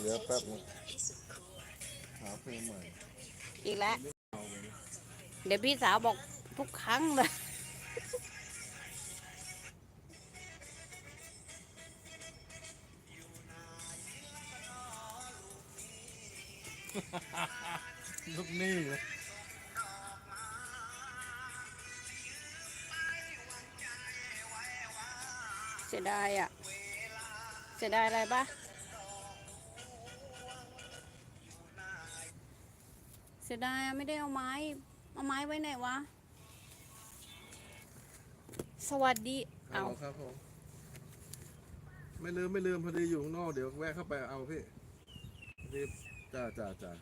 เดี๋ยวแป๊บนึงหาเพลงใหม่อีกแล้วเอาไว้นะเดี๋ยวพี่สาวบอกทุกครั้งเลย ลูกหนี่เลยเสียดายอะ เสียดายอะไรปะ เสียดายไม่ได้เอาไม้ เอาไม้ไว้ไหนวะ สวัสดี เอาเอาครับผม ไม่ลืมไม่ลืมพอดีอยู่ข้างนอกเดี๋ยวแวะเข้าไปเอาพี่รีบจ้าจ้าจ้า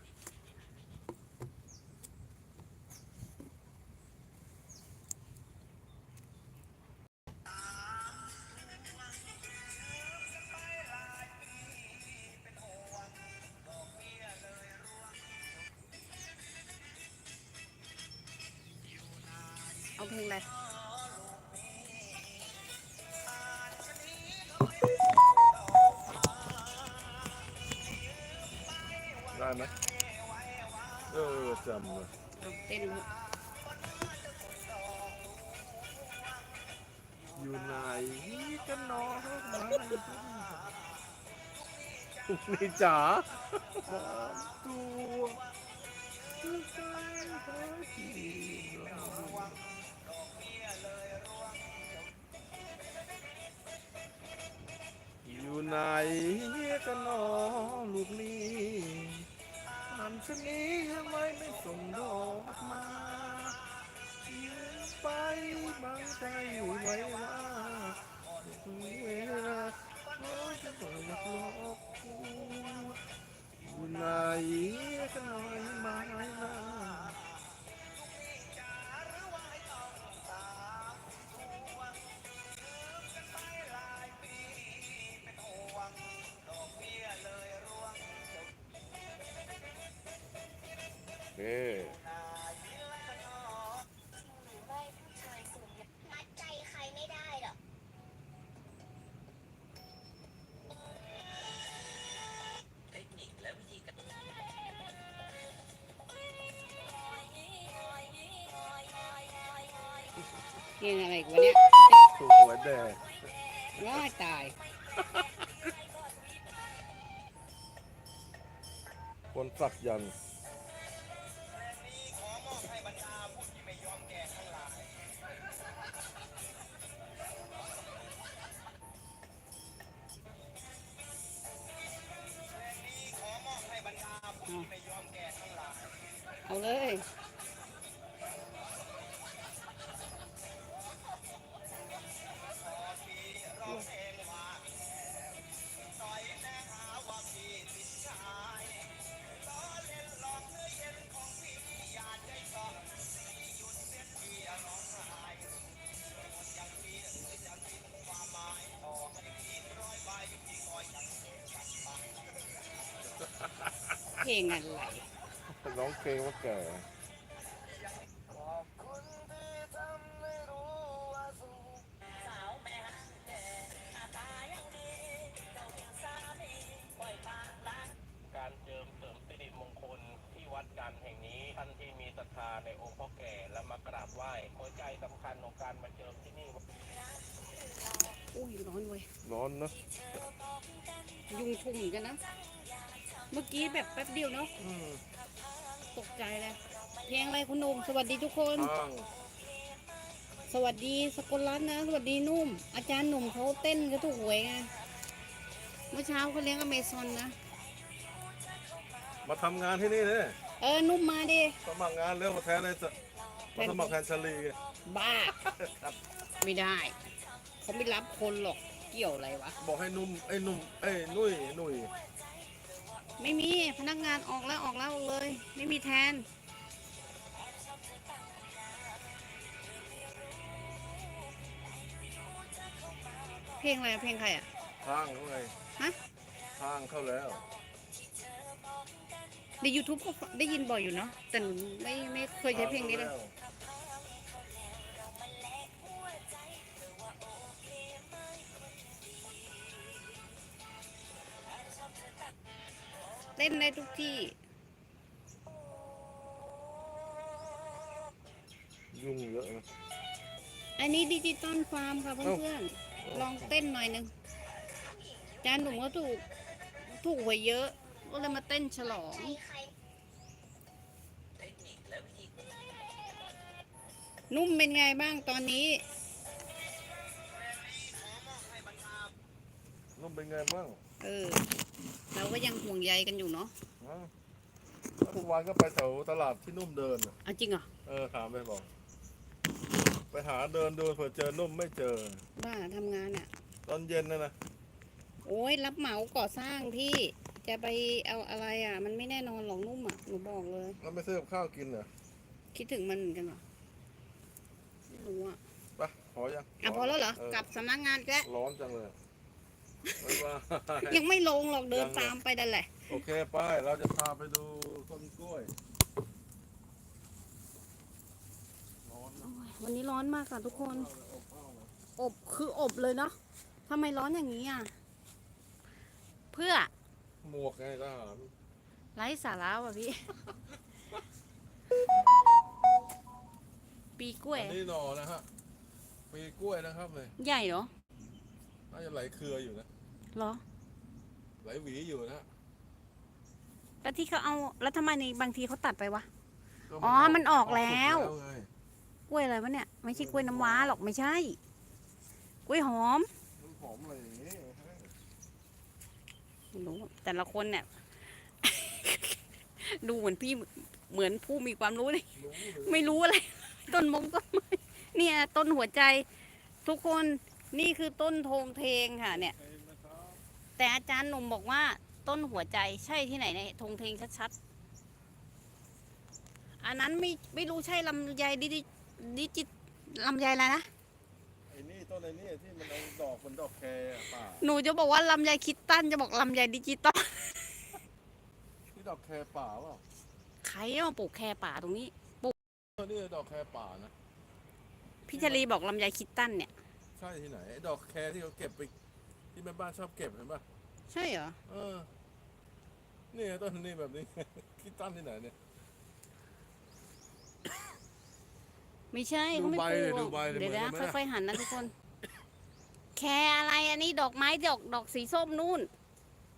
เอาเพลงอะไรได้ไหมเออจำเลยเอาเต้นอยู่ไหนกันเน้องนี่จ๋าตัวอยู่ ไหนกันเน้อลูกนี้ทำชนี้ทำไมไม่ส่งดอกมายืนไปบางใจไหมว่าเวลาโอ้ยจะบอกอยากหลอกกูอยู่ไหนกันหน่อยมาไหร อกเพลงอะไรกันเนี่ยถูกหัวแดงง่ายตาย คนสักยันต์ เอาเลยเพลงอะไร ร้องเพลงว่าแก่การเจิมเสริมสิริมงคลที่วัดกันแห่งนี้ท่านที่มีศรัทธาในองค์พ่อแก่และมากราบไหว้หัวใจสำคัญของการมาเจิมที่นี่อุ้ยร้อนเว้ยร้อนนะยุงชุมเหมือนกันนะ เมื่อกี้แบบแป๊บเดียวเนาะอืม ตกใจเลยเพลงอะไรคุณหนุ่มสวัสดีทุกคนอ้างสวัสดีสกลรัตน์นะ สวัสดีนุ่ม อาจารย์หนุ่มเขาเต้นก็ถูกหวยไงเมื่อเช้าเขาเลี้ยงอเมซอนนะ มาทำงานที่นี่เนี่ยเออนุ่มมาดิสมัครงานเรื่องมาแทนเลยจะมาสมัครแทนชาลีไงบ้าไม่ได้เขาไม่รับคนหรอกเกี่ยวอะไรวะ บอกให้นุ่มไอ้นุ่มไอ้นุ่ยหนุ่ย ไม่มีพนักงานออกแล้วออกแล้วเลย ไม่มีแทน เพลงอะไรอะเพลงใครอะทางเขาไงฮะทางเข้าแล้ว ใน YouTube ก็ได้ยินบ่อยอยู่เนาะแต่หนูไม่ไม่เคยใช้เพลงนี้เลยทาข้าแว นได้ทุกที่ ยุ่งเยอะนะ อันนี้ดิจิตอลฟาร์มค่ะเพื่อนๆลองเต้นหน่อยหนึ่งจานหนุ่มก็ถูกถูกหวยเยอะ ก็เลยมาเต้นฉลองใจใครนุ่มเป็นไงบ้างตอนนี้ นุ่มเป็นไงบ้าง เออ เราก็ยังห่วงใยกันอยู่เนาะฮะแล้วทุกวันก็ไปแถวตลาดที่นุ่มเดินน่ะเอาจริงเหรอเออถามไปบอก ไปหาเดินดูเผื่อเจอนุ่มไม่เจอ บ้าทำงานอะ ตอนเย็นนะนะโอ้ยรับเหมาก่อสร้างพี่จะไปเอาอะไรอะ มันไม่แน่นอนหรอกนุ่มอะหนูบอกเลย แล้วไม่ซื้อกับข้าวกินเหรอคิดถึงมันเหมือนกันเหรอไม่รู้อะไปพอยังอะพอแล้วเหรออกลับสำนักงานแกแล้วร้อนจังเลย บ๊ายบายยังไม่ลงหรอกเดินยังเลยตามไปนั่นแหละ โอเคไปเราจะพาไปดูต้นกล้วยร้อนนะวันนี้ร้อนมากค่ะทุกคน อบอ้าวนะอบคืออบเลยเนาะทำไมร้อนอย่างนี้อะ เพื่อหมวกไงทหารไร้สาระว่ะพี่ ปีกล้วย อันนี้หน่อนะฮะปีกล้วยนะครับเลย ใหญ่เหรอ น่าจะไหลเครืออยู่นะเหรอ ไหลหวีอยู่นะแล้วที่เขาเอาแล้วทำไมในบางทีเขาตัดไปวะ ก็อ๋อมันออกแล้ว ออกไงกล้วยอะไรวะเนี่ยไม่ใช่กล้วยน้ำว้าหรอกไม่ใช่ กล้วยหอมมันหอมอะไรอย่างงี้ไม่รู้แต่ละคนเนี่ย ดูเหมือนพี่เหมือนผู้มีความรู้เลยรู้เลยไม่รู้อะไร ต้นมงต้นไม้เนี่ย ต้นหัวใจ ทุกคน นี่คือต้นโทงเทงค่ะ เนี่ยเองนะครับแต่อาจารย์หนุ่มบอกว่าต้นหัวใจใช่ที่ไหนในธงเทงชัดๆ อันนั้นไม่ไม่รู้ใช่ลำไยดิจิดิจิลำไยอะไรนะไอ้นี่ต้นไอ้นี่ที่มันเอาดอกมันดอกแคร์อะป่าหนูจะบอกว่าลำไยคิดตันจะบอกลำไยดิจิตอลที่ดอกแคร์ป่าเปล่าใครมาปลูกแคป่าตรงนี้เออนี่ดอกแคร์ป่านะพี่ชลีบอกลำไยคิดตันเนี่ย ใช่ที่ไหนไอ้ดอกแคร์ที่เขาเก็บไป ที่แม่บ้านชอบเก็บเห็นป่ะใช่เหรอ เออนี่ต้นนี้แบบนี้ คิดตั้นที่ไหนเนี่ย ไม่ใช่เขาไม่ดูใบปลูเลยกหรดูอกใบเลยเดี๋ยวเหมือนนะกันไหม ค่อยๆหันนะทุกคน แคอะไรอันนี้ดอกไม้ดอกดอกสีส้มนู่น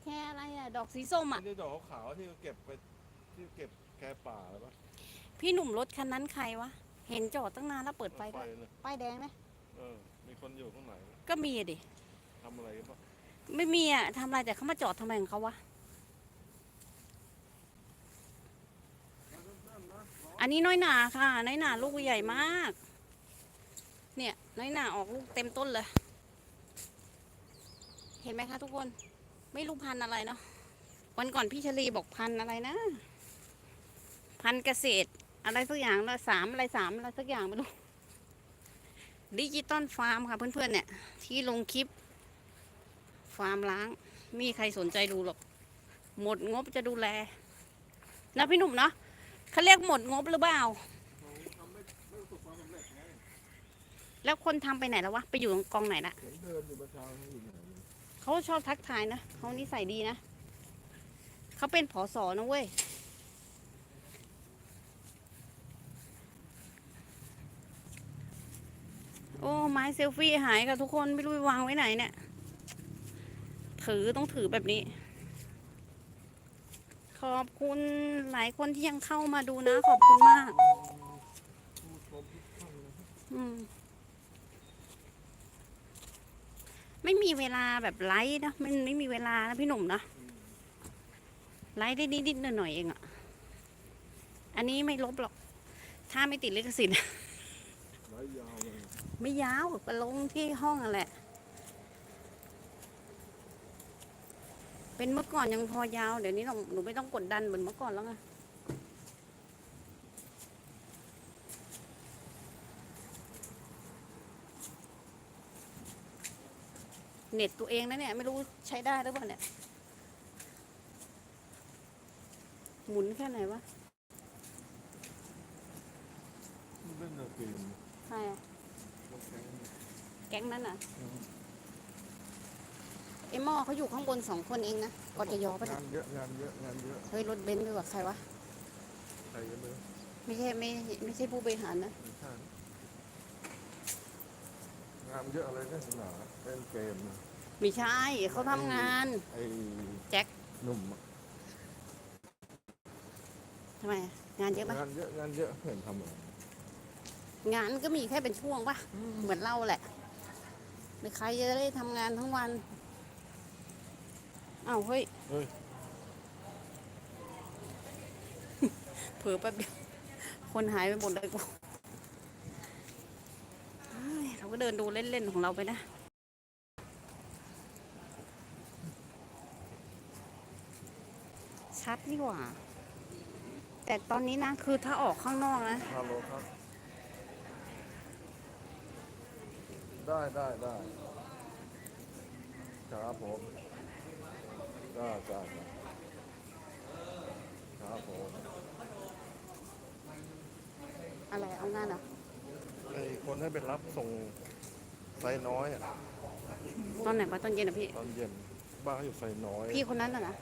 แคอะไรอะดอกสีส้มอะ นี่ดอกขาวๆที่เขาเก็บไปที่เก็บแคร์ป่าอะไรปะพี่หนุ่มรถคันนั้นใครวะ เห็นจอดตั้งนานแล้วเปิดไฟไฟด้วยเลยป้ายแดงไหมเออ มีคนอยู่ข้างในก็มีอะดิ ทำอะไรกันปะไม่มีอะทำอะไรแต่เขามาจอดทำไมของเขาวะ อันนี้น้อยหนาค่ะ น้อยหนาลูกใหญ่มาก เนี่ย น้อยหนาออกลูกเต็มต้นเลย เห็นไหมคะทุกคน ไม่รู้พันธุ์อะไรเนาะ วันก่อนพี่ชลีบอกพันธุ์อะไรนะ พันธุ์เกษตร อะไรสักอย่างละสามอะไรสามอะไรสักอย่างไม่รู้ ดิจิตอลฟาร์มค่ะเพื่อนๆเนี่ย ที่ลงคลิป ฟาร์มล้างมีใครสนใจดูหรอก หมดงบจะดูแล นะพี่หนุ่มเนาะเขาเรียกหมดงบหรือเปล่า แล้วคนทำไปไหนแล้ววะ ไปอยู่กองไหนละเขาอยู่ไหนเนี่ยเขาชอบทักทายนะเขานิสัยดีนะเขาเป็นผอสอนะเว้ย โอ้ ไม้เซลฟี่หายกับทุกคนไม่รู้วางไว้ไหนเนี่ย ถือต้องถือแบบนี้ ขอบคุณหลายคนที่ยังเข้ามาดูนะ ขอบคุณมากมไม่มีเวลาแบบไลฟ์นะมันไม่มีเวลานะพี่หนุ่มนะไลฟ์ได้นิดๆหน่อยๆเองอะอันนี้ไม่ลบหรอก ถ้าไม่ติดลิขสิทธิ์ ไร้ยาวเลยไม่ยาวไปลงที่ห้องนั่นแหละ เป็นเมื่อก่อนยังพอยาว เดี๋ยวนี้เราหนูไม่ต้องกดดันเหมือนเมื่อก่อนแล้วไงเน็ตตัวเองนะเนี่ย ไม่รู้ใช้ได้หรือเปล่าเนี่ย หมุนแค่ไหนวะ เล่นแต่เกมใช่อะโอเค แก๊งนั้นอะไอ้หม้อเขาอยู่ข้างบนสองคนเองนะกอจะยอปะงาเนี่ยนเยอะงานเยอะงานเยอะเฮ้ยรถเบนซ์ด้วยว่ะใครวะ ใครกันเลยไม่ใช่ไม่ไม่ใช่ผู้บริหารนะ ไม่ใช่งานเยอะอะไรเนี่ยหนาเล่นเกมนะไม่ใช่เขาทำงานไอ้แจ็คหนุ่มอะทำไมงานเยอะปะงานเยอะงานเยอะเห็นทำอะไรงานก็มีแค่เป็นช่วงปะเหมือนเราแหละ ไม่ใครจะได้ทำงานทั้งวันอ้าวเฮ้ยเฮ้ย เผลอแป๊บเดียวคนหายไปหมดเลยกูเฮ้ยเราก็เดินดูเล่น ๆ ของเราไปนะ ชัดนี่หว่า แต่ตอนนี้นะ คือถ้าออกข้างนอกนะ ฮัลโหลครับ ได้ได้ได้ครับผมได้ได้ได้ครับผมอะไรเอางานเหรอไอ้คนให้ไปรับส่งไซน้อยอะตอนไหนวะตอนเย็นอะพี่ ตอนเย็นบ้านเขาอยู่ไซน้อย พี่คนนั้นน่ะนะ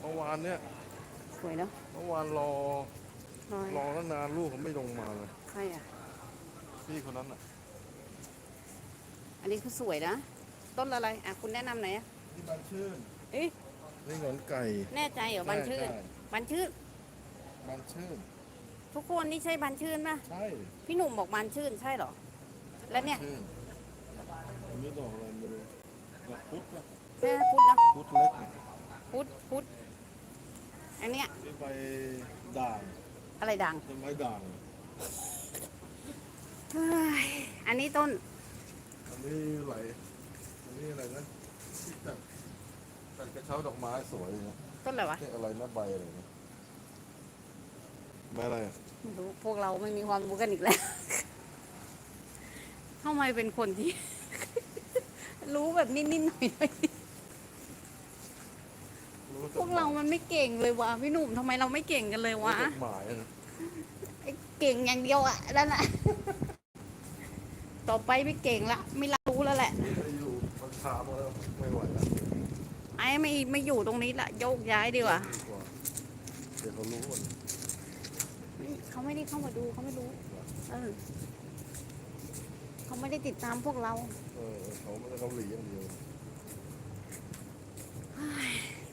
เมื่อวานเนี่ยสวยเนาะเมื่อวานรอรอยรอตั้งนานลูกเขาไม่ลงมาเลยใครอะพี่คนนั้นอะ อันนี้คือสวยนะ ต้นอะไรอะคุณแนะนำหน่อยอะนี่บันชื่นเอ๊ะนี่หงอนไก่แน่ใจเหรอบันชื่นใบันชื่นบันชื่น ทุกคนนี่ใช่บันชื่นป่ะ ใช่พี่หนุ่มบอกบันชื่นใช่เหรอ แล้วเนี่ยชื่นอันนี้ดอกอะไรไม่รู้ดอกพุธป่ะแค่พุทธนะพุธเล็กเนี่ยพุทธพุทธอันเนี้ยนี่ใบด่างอะไรดังเป็นใบด่าง เฮ้ยอันนี้ต้น อันนี้ไหลอันนี้อะไรนะที่จัดจัดกระเช้าดอกไม้สวยนะต้นอะไรวะนี่อะไรนะใบอะไรนะใบอะไรอะไม่รู้พวกเราไม่มีความรู้กันอีกแล้วทำไมเป็นคนที่ รู้แบบนิดๆหน่อยๆรู้พวกเรามันไม่เก่งเลยวะพี่หนุ่มทำไมเราไม่เก่งกันเลยวะจดหมายนะไอ้เก่งอย่างเดียวอะนั่นแหละ ต่อไปไม่เก่งละ ไม่รู้แล้วแหละนี่ไปอยู่มันชามาแล้วไม่ไหวแล้วไอ้ไม่ไม่อยู่ตรงนี้ละโยกย้ายดีกว่าดีกว่าเดี๋ยวเขารู้หมดเขาไม่ได้เข้ามาดูเขาไม่รู้เออเขาไม่ได้ติดตามพวกเรา เออเขาไม่ได้เกาหลีอย่างเดียว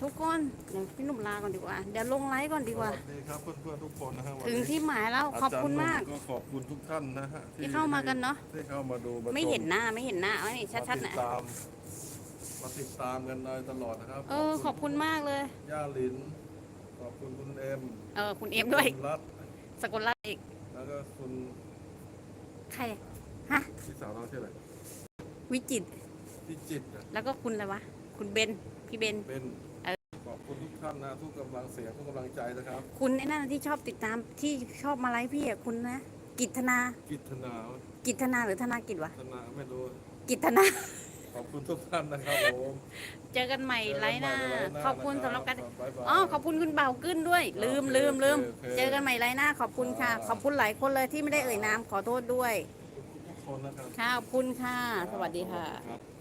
ทุกคนเดี๋ยวพี่หนุ่มลาก่อนดีกว่า เดี๋ยวลงไลฟ์ก่อนดีกว่า สวัสดีครับเพื่อนๆทุกคนนะฮะวันถึงนี้ที่หมายแล้วขอบคุณมากอจรย์หนุ่ก็ขอบคุณทุกท่านนะฮะที่เข้ามากันเนาะที่เข้ามาดูาไม่ชเห็นหน้าไม่เห็นหน้าเอานี่ชัดๆมานะติดตามมาติดตามกันเลยตลอดนะครับเออขอบคุณมากเลย ย่าหลิน ขอบคุณคุณเอ็มเออคุณเอ็มด้วย คุณรัตน์สกุลรัตน์อีกแล้วก็คุณใครฮะพี่สาวเราชื่ออะไรวิจิตรพี่จิตรนะแล้วก็คุณอะไรวะ คุณเบนพี่เบน เป็นเออขอบคุณ ทุกท่านนะทุกกำลังเสียงทุกกำลังใจนะครับ คุณไอ้นั่นที่ชอบติดตามที่ชอบมาไลฟ์พี่อะคุณนะกิตนา กิตนากิตนาหรือธนากิจวะธนาไม่รู้กิตนา ขอบคุณทุกท่านนะครับผมเจอกันใหม่ไลฟ์หน้าเจกัใหม่ไลฟ์หน้าขอบคุณสำหรับการบ๊ายบายอ๋อขอบคุณคุณเบาขึ้นด้วย ลืมโอเคลืมลืมโอเคเจอกันใหม่ไลฟ์หน้า ขอบคุณค่ะอ่าขอบคุณหลายคนเลยที่ไม่ได้เอ่ยนามขอโทษด้วย ทุกคนนะครับค่ะขอบคุณค่ะ สวัสดีค่ะครับ